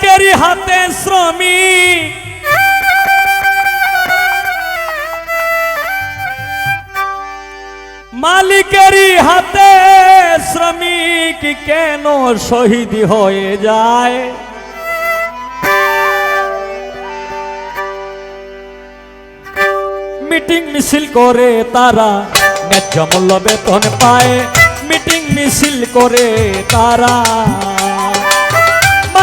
মালিকেরই হাতে শ্রমিক মালিকেরই হাতে শ্রমিক কেন শহীদ হয়ে যায় মিটিং মিছিল করে তারা ন্যায্য মূল্য বেতন পায় মিটিং মিছিল করে তারা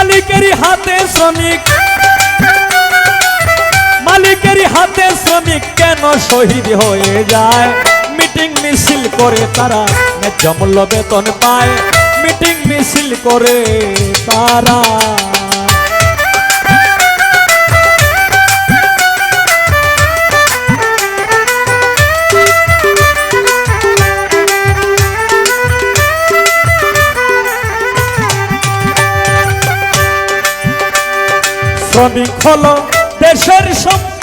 মালিকেরই হাতে শ্রমিক। মালিকেরই হাতে শ্রমিক কেন শহীদ হয়ে যায়? মিটিং মিছিল করে তারা মূল্য বেতন পায়। মিটিং মিছিল করে তারা শ্রমিক হলো দেশের সম্পদ।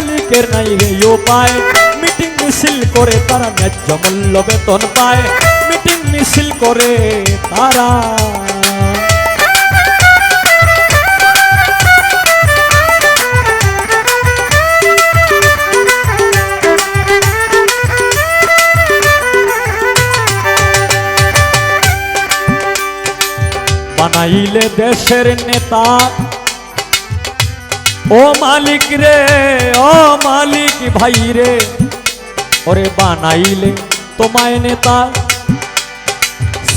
মালিকের নাই রে উপায়। মিটিং মিছিল করে তারা ন্যায্য মূল্য বেতন পায়। মিটিং মিছিল করে তারা বানাইলে দেশের নেতা ও মালিক রে, ও মালিক ভাই রে, ওরে বানাইলে তোমায় নেতা।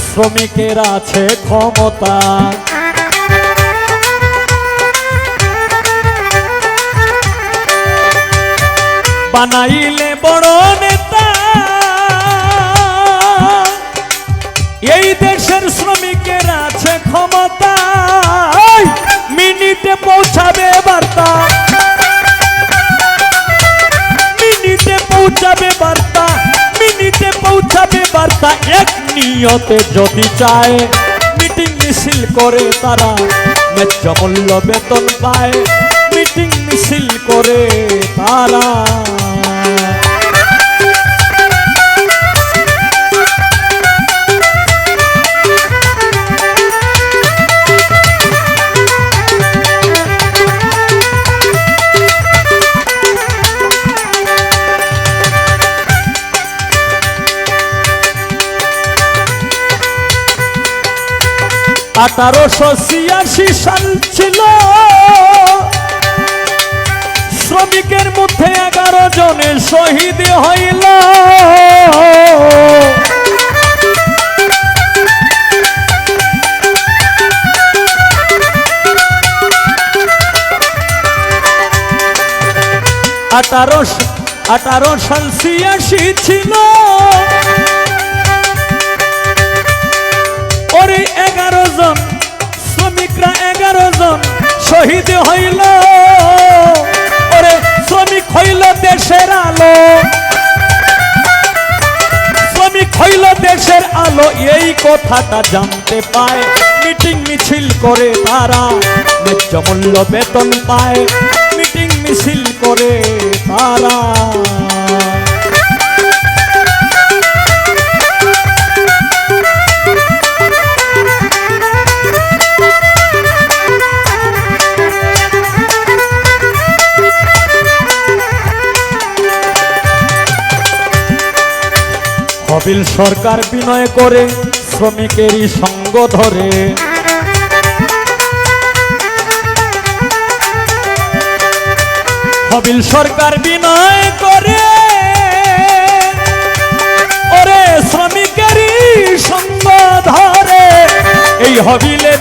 শ্রমিকের আছে ক্ষমতা। বানাইলে বড় নেতা। এই দেশের শ্রমিকের পৌঁছাবে এক নিয়তে যদি চায় মিটিং মিছিল করে তারা ন্যায্য মূল্য বেতন পায়। মিটিং মিছিল করে তারা আঠারোশো ছিয়াশি সাল ছিল। শ্রমিকের মধ্যে এগারো জনে শহীদ হইল। আঠারোশো আঠারো সাল ছিয়াশি ছিল। ওরে এগারো জন, শ্রমিকরা এগারো জন, শহীদ হইল। ওরে শ্রমিক হইল দেশের আলো। শ্রমিক হইল দেশের আলো, এই কথাটা জানতে পায়। মিটিং মিছিল করে তারা ন্যায্য মূল্য বেতন পায়। মিটিং মিছিল করে তারা কপিল সরকার বিনয় করে শ্রমিকেরই সঙ্গ ধরে। কপিল সরকার বিনয় করে, ওরে শ্রমিকেরই সঙ্গ ধরে। এই হবিলে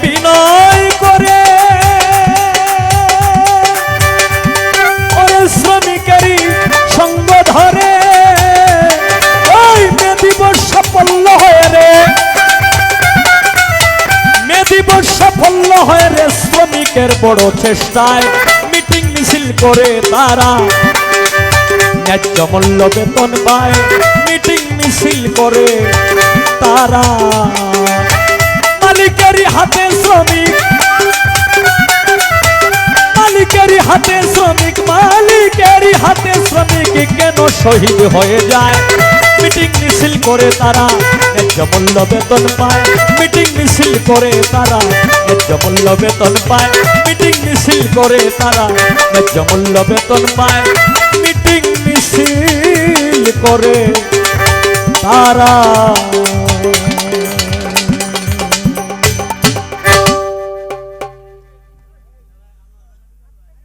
মালিকের বড় চেষ্টায় মিটিং মিছিল করে তারা ন্যায্য মূল্য বেতন পায়, মিটিং মিছিল করে তারা। মালিকেরই হাতে শ্রমিক মালিকেরই হাতে শ্রমিক মালিকেরই হাতে শ্রমিক কেন শহীদ হয়ে যায়? মিটিং মিছিল করে তারা ন্যায্য মূল্য বেতন পায়, মিটিং মিছিল করে তারা ন্যায্য মূল্য বেতন পায়। মিটিং মিছিল করে তারা ন্যায্যমূল্য বেতন পায়। মিটিং মিছিল করে তারা